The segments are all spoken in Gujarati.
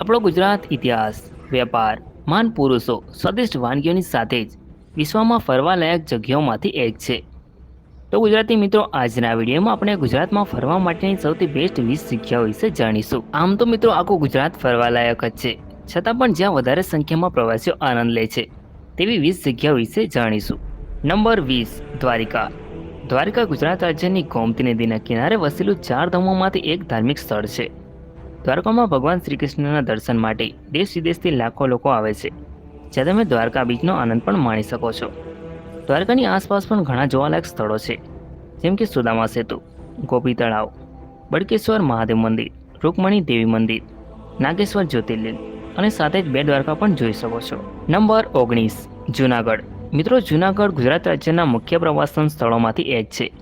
આપણો ગુજરાત ઇતિહાસ, વેપાર માન પુરુષો, સ્વાદિષ્ટ વાનગીઓની સાથે જ વિશ્વમાં ફરવાલાયક જગ્યાઓમાંથી એક છે. તો ગુજરાતી મિત્રો, આજના વિડીયોમાં આપણે ગુજરાતમાં ફરવા માટેની સૌથી બેસ્ટ વીસ જગ્યાઓ વિશે જાણીશું. આમ તો મિત્રો, આખું ગુજરાત ફરવાલાયક જ છે. છતાં પણ જ્યાં વધારે સંખ્યામાં પ્રવાસીઓ આનંદ લે છે, તેવી વીસ જગ્યાઓ વિશે જાણીશું. નંબર વીસ, દ્વારિકા. દ્વારિકા ગુજરાત રાજ્યની ગોમતી નદીના કિનારે વસેલું ચાર ધામોમાંથી એક ધાર્મિક સ્થળ છે. દ્વારકામાં ભગવાન શ્રી કૃષ્ણના દર્શન માટે દેશ વિદેશથી લાખો લોકો આવે છે, જ્યાં તમે દ્વારકા બીચનો આનંદ પણ માણી શકો છો. દ્વારકાની આસપાસ પણ ઘણા જોવાલાયક સ્થળો છે, જેમ કે સુદામા સેતુ, ગોપી તળાવ બડકેશ્વર મહાદેવ મંદિર, રૂકમણી દેવી મંદિર, નાગેશ્વર જ્યોતિર્લિંગ અને સાથે જ બે દ્વારકા પણ જોઈ શકો છો. નંબર ઓગણીસ, જુનાગઢ. મિત્રો, જુનાગઢ ગુજરાત રાજ્યના મુખ્ય પ્રવાસન સ્થળોમાંથી એક છે.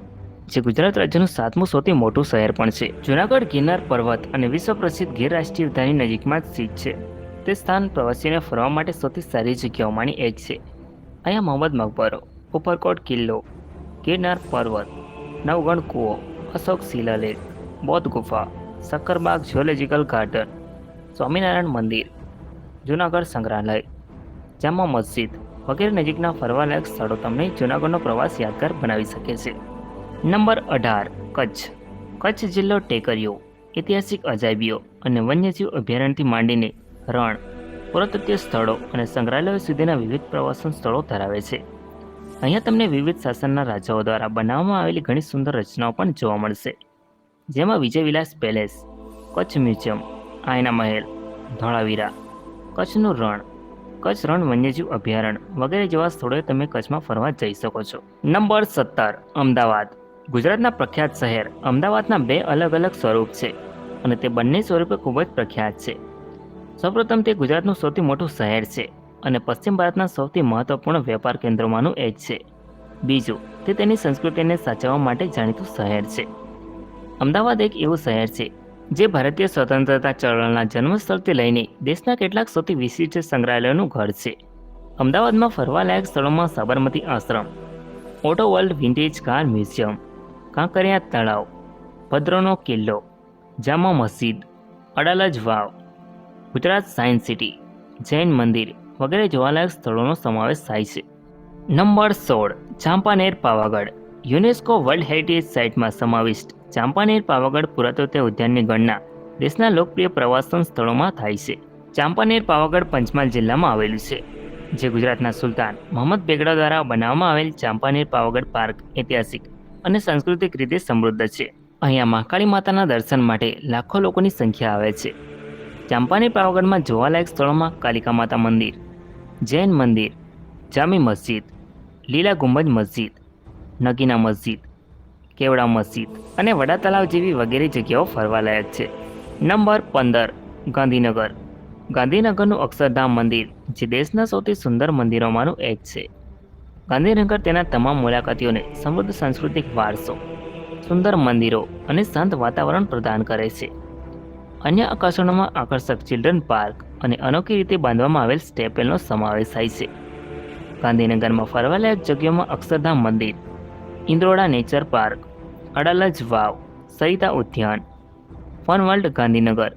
જે ગુજરાત રાજ્યનું સાતમું સૌથી મોટું શહેર પણ છે. જુનાગઢ, ગિરનાર પર્વત અને વિશ્વ પ્રસિદ્ધ ગીર રાષ્ટ્રીય ઉદ્યાનની નજીકમાં સ્થિત છે. તે સ્થાન પ્રવાસીઓને ફરવા માટે સૌથી સારી જગ્યાઓમાંની એક છે. અહીંયા મોહમ્મદ મકબરો, ઉપરકોટ કિલ્લો, ગિરનાર પર્વત, નવગણ કૂવો, અશોક શિલાલેખ, બૌદ્ધ ગુફા શક્કરબાગ ઝિયોલોજીકલ ગાર્ડન સ્વામિનારાયણ મંદિર, જુનાગઢ સંગ્રહાલય, જામા મસ્જિદ વગેરે નજીકના ફરવાલાયક સ્થળો તમને જૂનાગઢનો પ્રવાસ યાદગાર બનાવી શકે છે. નંબર અઢાર, કચ્છ. કચ્છ જિલ્લો ટેકરીઓ, ઐતિહાસિક અજાયબીઓ અને વન્યજીવ અભયારણ્યથી માંડીને રણ પુરાતત્વીય સ્થળો અને સંગ્રહાલયો સુધીના વિવિધ પ્રવાસન સ્થળો ધરાવે છે. અહીંયા તમને વિવિધ શાસનના રાજાઓ દ્વારા બનાવવામાં આવેલી ઘણી સુંદર રચનાઓ પણ જોવા મળશે. જેમાં વિજયવિલાસ પેલેસ, કચ્છ મ્યુઝિયમ, આયના મહેલ, ધોળાવીરા, કચ્છનું રણ, કચ્છ રણ વન્યજીવ અભયારણ્ય વગેરે જેવા સ્થળોએ તમે કચ્છમાં ફરવા જઈ શકો છો. નંબર સત્તર, અમદાવાદ. ગુજરાતના પ્રખ્યાત શહેર અમદાવાદના બે અલગ અલગ સ્વરૂપ છે અને તે બંને સ્વરૂપે ખૂબ જ પ્રખ્યાત છે. સૌપ્રથમ તે ગુજરાતનું સૌથી મોટું શહેર છે અને પશ્ચિમ ભારતના સૌથી મહત્વપૂર્ણ વેપાર કેન્દ્રોમાંનું એક છે. બીજું, તે તેની સંસ્કૃતિને સાચવવા માટે જાણીતું શહેર છે. અમદાવાદ એક એવું શહેર છે જે ભારતીય સ્વતંત્રતા ચળવળના જન્મસ્થળથી લઈને દેશના કેટલાક સૌથી વિશિષ્ટ સંગ્રહાલયોનું ઘર છે. અમદાવાદમાં ફરવાલાયક સ્થળોમાં Sabarmati ashram, auto world vintage car museum Kankaria તળાવ, ભદ્રનો કિલ્લો, જામા મસ્જિદ, અડાલજ વાવ, ગુજરાત સાયન્સ સિટી, જૈન મંદિર વગેરે જોવાલાયક સ્થળોનો સમાવેશ થાય છે. નંબર સોળ, Champaner Pavagadh, UNESCO world heritage સાઇટમાં સમાવિષ્ટ ચાંપાનેર પાવાગઢ પુરાતત્વ ઉદ્યાનની ગણના દેશના લોકપ્રિય પ્રવાસન સ્થળોમાં થાય છે. ચાંપાનેર પાવાગઢ પંચમહાલ જિલ્લામાં આવેલું છે, જે ગુજરાતના સુલતાન મોહમ્મદ બેગડા દ્વારા બનાવવામાં આવેલ ચાંપાનેર પાવાગઢ પાર્ક ઐતિહાસિક અને સાંસ્કૃતિક રીતે સમૃદ્ધ છે. અહીંયા મહાકાળી માતાના દર્શન માટે લાખો લોકોની સંખ્યા આવે છે. ચાંપાની પાવાગઢમાં જોવાલાયક સ્થળોમાં કાલિકા માતા મંદિર, જૈન મંદિર, જામી મસ્જિદ, લીલા ગુંબજ મસ્જિદ, નગીના મસ્જિદ, કેવડા મસ્જિદ અને વડા તલાવ જેવી વગેરે જગ્યાઓ ફરવાલાયક છે. નંબર પંદર, ગાંધીનગર. ગાંધીનગરનું અક્ષરધામ મંદિર, જે દેશના સૌથી સુંદર મંદિરોમાંનું એક છે. ગાંધીનગર તેના તમામ મુલાકાતીઓને સમૃદ્ધ સાંસ્કૃતિક વારસો, સુંદર મંદિરો અને શાંત વાતાવરણ પ્રદાન કરે છે. અન્ય આકર્ષણોમાં આકર્ષક ચિલ્ડ્રન પાર્ક અને અનોખી રીતે બાંધવામાં આવેલ સ્ટેપેલનો સમાવેશ થાય છે. ગાંધીનગરમાં ફરવાલાયક જગ્યાઓમાં અક્ષરધામ મંદિર, ઇન્દ્રોડા નેચર પાર્ક અડાલજ વાવ, Sarita Udyan fun world Gandhinagar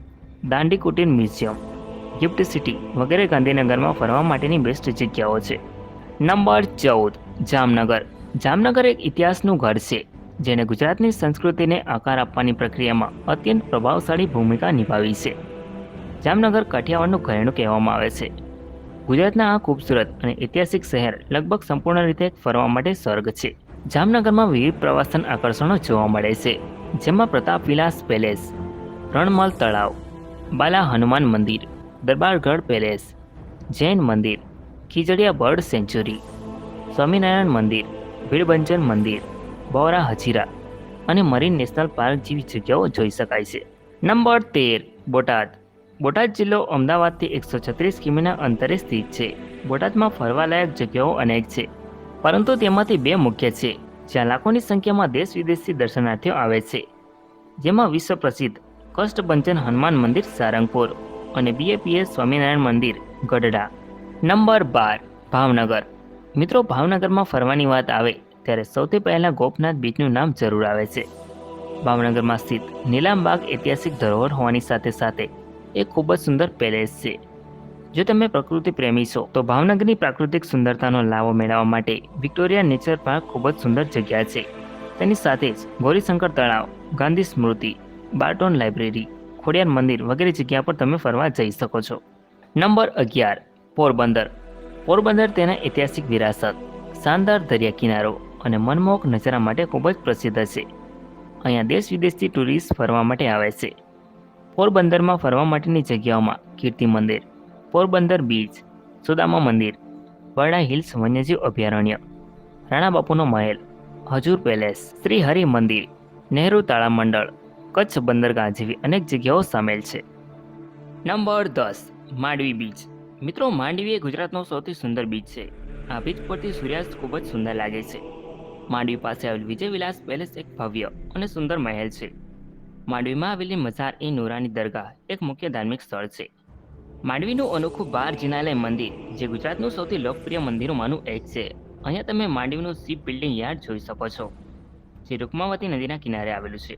Dandi Kutir museum GIFT City વગેરે ગાંધીનગરમાં ફરવા માટેની બેસ્ટ જગ્યાઓ છે. નંબર ચૌદ, જામનગર. જામનગર એક ઇતિહાસનું ઘર છે જેને ગુજરાતની સંસ્કૃતિને આકાર આપવાની પ્રક્રિયામાં અત્યંત પ્રભાવશાળી ભૂમિકા નિભાવી છે. જામનગર કાઠિયાવાડનું ઘરેણું કહેવામાં આવે છે. ગુજરાતના આ ખૂબસૂરત અને ઐતિહાસિક શહેર લગભગ સંપૂર્ણ રીતે ફરવા માટે સ્વર્ગ છે. જામનગરમાં વિવિધ પ્રવાસન આકર્ષણો જોવા મળે છે, જેમાં પ્રતાપ વિલાસ પેલેસ, રણમલ તળાવ, બાલા હનુમાન મંદિર, દરબારગઢ પેલેસ, જૈન મંદિર ખીજડીયા બર્ડ સેન્ચુરી, સ્વામિનારાયણ મંદિર, ભીડબંજન મંદિર બૌરા હજીરા અને મરીન નેશનલ પાર્ક જેવી જગ્યાઓ જોઈ શકાય છે. નંબર તેર, બોટાદ. બોટાદ જિલ્લો અમદાવાદથી એકસો છત્રીસ કિમીના અંતરે સ્થિત છે. બોટાદમાં ફરવાલાયક જગ્યાઓ અનેક છે, પરંતુ તેમાંથી બે મુખ્ય છે, જ્યાં લાખોની સંખ્યામાં દેશ વિદેશથી દર્શનાર્થીઓ આવે છે. જેમાં વિશ્વ પ્રસિદ્ધ કષ્ટભંજન હનુમાન મંદિર સારંગપુર અને બીએપીએસ સ્વામિનારાયણ મંદિર ગઢડા. નંબર બાર, ભાવનગર. મિત્રો, ભાવનગરમાં ફરવાની વાત આવે ત્યારે સૌથી પહેલાં ગોપનાથ બીચનું નામ જરૂર આવે છે. ભાવનગરમાં સ્થિત નીલામબાગ ઐતિહાસિક ધરોહર હોવાની સાથે સાથે એ ખૂબ જ સુંદર પેલેસ છે. જો તમે પ્રકૃતિ પ્રેમી છો, તો ભાવનગરની પ્રાકૃતિક સુંદરતાનો લાવો મેળવવા માટે વિક્ટોરિયા નેચર પાર્ક ખૂબ જ સુંદર જગ્યા છે. તેની સાથે જ ગૌરીશંકર તળાવ, ગાંધી સ્મૃતિ, બાર્ટોન લાઇબ્રેરી, ખોડિયાર મંદિર વગેરે જગ્યા પર તમે ફરવા જઈ શકો છો. નંબર અગિયાર પોરબંદર. પોરબંદર તેના ઐતિહાસિક વિરાસત, શાનદાર દરિયા કિનારો અને મનમોહક નજારા માટે ખૂબ જ પ્રસિદ્ધ છે. અહીંયા દેશ વિદેશથી ટુરિસ્ટ ફરવા માટે આવે છે. પોરબંદરમાં ફરવા માટેની જગ્યાઓમાં કીર્તિ મંદિર, પોરબંદર બીચ, સુદામા મંદિર, બરડા હિલ્સ વન્યજીવ અભયારણ્ય, રાણા બાપુનો મહેલ, હજુર પેલેસ શ્રી હરિ મંદિર, નહેરુ તાળા મંડળ, કચ્છ બંદરગાહ જેવી અનેક જગ્યાઓ સામેલ છે. નંબર દસ, માંડવી બીચ. મિત્રો માંડવી એ ગુજરાતનો સૌથી સુંદર બીચ છે. આ બીચ પરથી સૂર્યાસ્ત ખૂબ જ સુંદર લાગે છે. માંડવી પાસે આવેલ વિજય વિલાસ પેલેસ એક ભવ્ય અને સુંદર મહેલ છે. માંડવીમાં આવેલી મઝાર એ નોરાની દરગાહ એક મુખ્ય ધાર્મિક સ્થળ છે. માંડવીનું અનોખું બાર જિનાલય મંદિર, જે ગુજરાતનું સૌથી લોકપ્રિય મંદિરોમાંનું એક છે. અહીંયા તમે માંડવીનું શિપ બિલ્ડિંગ યાર્ડ જોઈ શકો છો, જે રૂકમાવતી નદીના કિનારે આવેલું છે.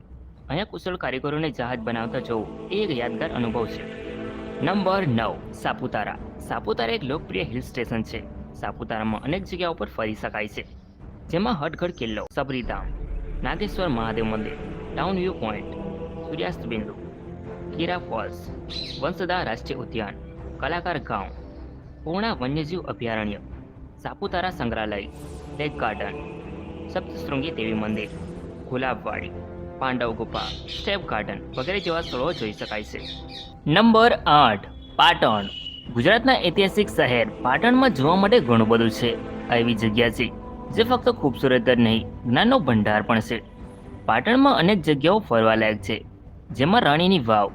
અહીંયા કુશળ કારીગરોને જહાજ બનાવતા જોવું એ એક યાદગાર અનુભવ છે. નંબર નવ, સાપુતારા. સાપુતારા એક લોકપ્રિય હિલ સ્ટેશન છે. સાપુતારામાં અનેક જગ્યાઓ પર ફરી શકાય છે. જેમાં હટગઢ કિલ્લો સબરીધામ નાગેશ્વર મહાદેવ મંદિર ટાઉન વ્યૂ પોઈન્ટ સૂર્યાસ્ત બિંદુ કીરા ફોલ્સ વંશદા રાષ્ટ્રીય ઉદ્યાન, કલાકાર ગાંવ પૂર્ણા વન્યજીવ અભયારણ્ય, સાપુતારા સંગ્રહાલય લેક ગાર્ડન સપ્તશૃંગી દેવી મંદિર, ગુલાબવાડી પાંડવ ગુફા, સ્ટેપ ગાર્ડન વગેરે જેવા સ્થળો જોઈ શકાય છે. નંબર આઠ, પાટણ. ગુજરાતના ઐતિહાસિક શહેર પાટણમાં જોવા માટે ઘણું બધું છે. એવી જગ્યા છે જે ફક્ત ખૂબસૂરત જ નહીં, જ્ઞાનનો ભંડાર પણ છે. પાટણમાં અનેક જગ્યાઓ ફરવાલાયક છે, જેમાં રાણીની વાવ,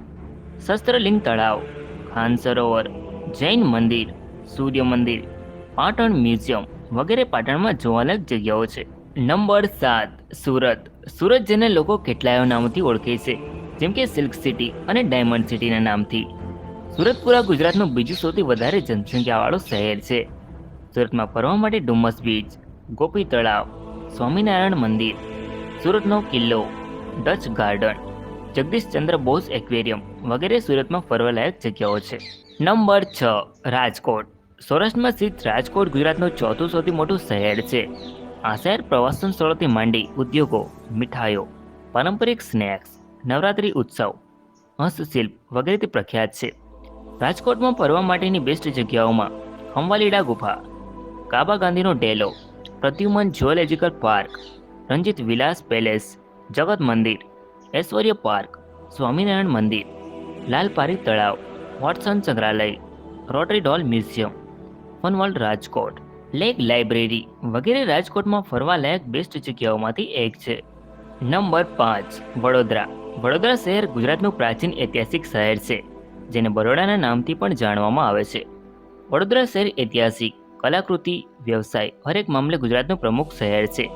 શસ્ત્રલિંગ તળાવ, ખાન સરોવર, જૈન મંદિર, સૂર્ય મંદિર, પાટણ મ્યુઝિયમ વગેરે પાટણમાં જોવાલાયક જગ્યાઓ છે. નંબર સાત, સુરત. સુરત જેને લોકો કેટલાય નામોથી ઓળખે છે. જેમ કે સિલ્ક સિટી અને ડાયમંડ સિટીના નામથી. સુરત પૂરા ગુજરાતનું બીજું સૌથી વધારે જનસંખ્યાવાળું શહેર છે. સુરતમાં ફરવા માટે ડુમસ બીચ, ગોપી તળાવ, સ્વામિનારાયણ મંદિર, સુરતનો કિલ્લો, Dutch garden, Jagdish Chandra Bose aquarium વગેરે સુરતમાં ફરવાલાયક જગ્યાઓ છે. નંબર છ, રાજકોટ. સૌરાષ્ટ્રમાં સ્થિત રાજકોટ ગુજરાતનું ચોથું સૌથી મોટું શહેર છે. આ શહેર પ્રવાસન સ્થળોથી માંડી ઉદ્યોગો, મીઠાઈઓ, પારંપરિક સ્નેક્સ, નવરાત્રિ ઉત્સવ, હસ્તશિલ્પ વગેરેથી પ્રખ્યાત છે. રાજકોટમાં ફરવા માટેની બેસ્ટ જગ્યાઓમાં ખંવાલીડા ગુફા, કાબા ગાંધીનો ડેલો, Pradyuman zoological park, Ranjit Vilas palace, Jagat મંદિર, ઐશ્વર્ય પાર્ક, સ્વામિનારાયણ મંદિર લાલપારી તળાવ, વોટસન સંગ્રહાલય, rotary doll museum fun world Rajkot. Lake library વગેરે રાજકોટમાં ફરવા લાયક બેસ્ટ જગ્યાઓમાંથી એક છે. નંબર પાંચ, વડોદરા. વડોદરા શહેર ગુજરાતનું પ્રાચીન ઐતિહાસિક શહેર છે, જેને બરોડાના નામથી પણ જાણવામાં આવે છે. વડોદરા શહેર ઐતિહાસિક, કલાકૃતિ, વ્યવસાય, હરેક મામલે ગુજરાતનું પ્રમુખ શહેર છે.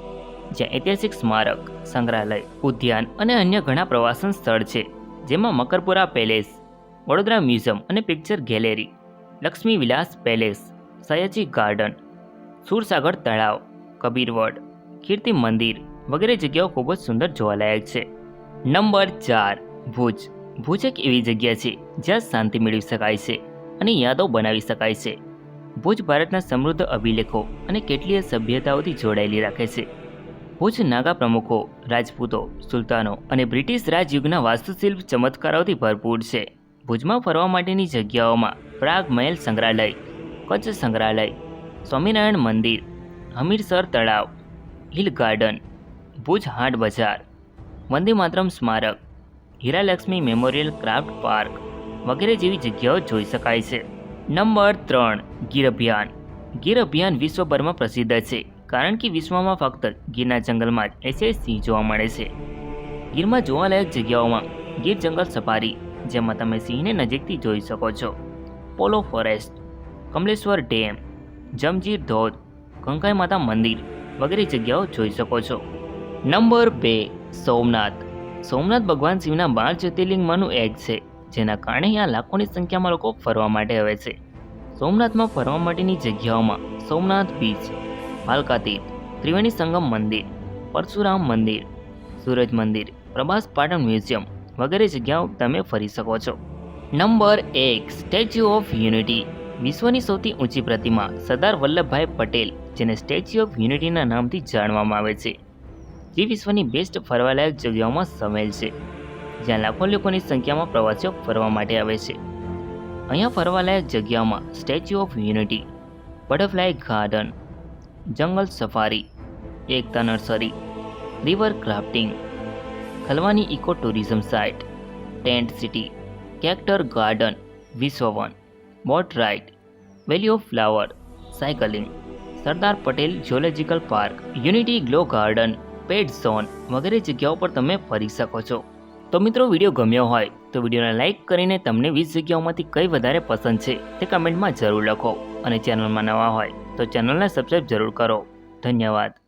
જ્યાં ઐતિહાસિક સ્મારક, સંગ્રહાલય, ઉદ્યાન અને અન્ય ઘણા પ્રવાસન સ્થળ છે, જેમાં મકરપુરા પેલેસ, વડોદરા મ્યુઝિયમ અને picture gallery, Laxmi Vilas palace, Sayaji garden Sursagar તળાવ કબીરવડ કીર્તિ મંદિર વગેરે જગ્યાઓ ખૂબ જ સુંદર જોવાલાયક છે. નંબર ચાર, ભુજ. ભુજ એક એવી જગ્યા છે જ્યાં શાંતિ મેળવી શકાય છે અને યાદો બનાવી શકાય છે. ભુજ ભારતના સમૃદ્ધ અભિલેખો અને કેટલીય સભ્યતાઓથી જોડાયેલી રાખે છે. ભુજ નાગા પ્રમુખો, રાજપૂતો, સુલતાનો અને બ્રિટિશ રાજયુગના વાસ્તુશિલ્પ ચમત્કારોથી ભરપૂર છે. ભુજમાં ફરવા માટેની જગ્યાઓમાં પ્રાગ મહેલ સંગ્રહાલય, કચ્છ સંગ્રહાલય સ્વામિનારાયણ મંદિર, હમીરસર તળાવ, હિલ ગાર્ડન, ભુજ હાટ બજાર, વંદે માતરમ સ્મારક, હીરાલક્ષ્મી મેમોરિયલ ક્રાફ્ટ પાર્ક વગેરે જેવી જગ્યાઓ જોઈ શકાય છે. નંબર ત્રણ, ગીર અભિયાન. ગીર અભિયાન વિશ્વભરમાં પ્રસિદ્ધ છે, કારણ કે વિશ્વમાં ફક્ત ગીરના જંગલમાં જ એસે સિંહ જોવા મળે છે. ગીરમાં જોવાલાયક જગ્યાઓમાં ગીર જંગલ સફારી, જેમાં તમે સિંહને નજીકથી જોઈ શકો છો. પોલો ફોરેસ્ટ, કમલેશ્વર ડેમ જમજીર ધોધ કંકાઈ માતા મંદિર વગેરે જગ્યાઓ જોઈ શકો છો. નંબર બે, સોમનાથ. સોમનાથ ભગવાન શિવના બાર જ્યોતિર્લિંગમાંનું એક છે, જેના કારણે અહીંયા લાખોની સંખ્યામાં લોકો ફરવા માટે આવે છે. સોમનાથમાં ફરવા માટેની જગ્યાઓમાં સોમનાથ બીચ ભાલકા તીર્થ ત્રિવેણી સંગમ મંદિર, પરશુરામ મંદિર, સૂરજ મંદિર, પ્રભાસ પાટણ મ્યુઝિયમ વગેરે જગ્યાઓ તમે ફરી શકો છો. નંબર એક, સ્ટેચ્યુ ઓફ યુનિટી. વિશ્વની સૌથી ઊંચી પ્રતિમા સરદાર વલ્લભભાઈ પટેલ, જેને સ્ટેચ્યુ ઓફ યુનિટીના નામથી જાણવામાં આવે છે. જે વિશ્વની બેસ્ટ ફરવાલાયક જગ્યાઓમાં સામેલ છે, જ્યાં લાખો લોકોની સંખ્યામાં પ્રવાસીઓ ફરવા માટે આવે છે. અહીંયા ફરવાલાયક જગ્યાઓમાં statue of unity, butterfly garden, jungle safari, Ekta nursery, river rafting, Khalwani eco tourism site, tent city, cactus garden, Vishwavan boat ride valley of flower cycling Sardar Patel geological park unity glow garden pet zone વગેરે જગ્યાઓ પર તમે ફરી શકો છો. તો મિત્રો, વીડિયો ગમ્યો હોય તો વિડીયોને લાઇક કરીને તમને વીસ જગ્યાઓમાંથી કઈ વધારે પસંદ છે તે કમેન્ટમાં જરૂર લખો. અને ચેનલમાં નવા હોય તો ચેનલને સબસ્ક્રાઈબ જરૂર કરો. ધન્યવાદ.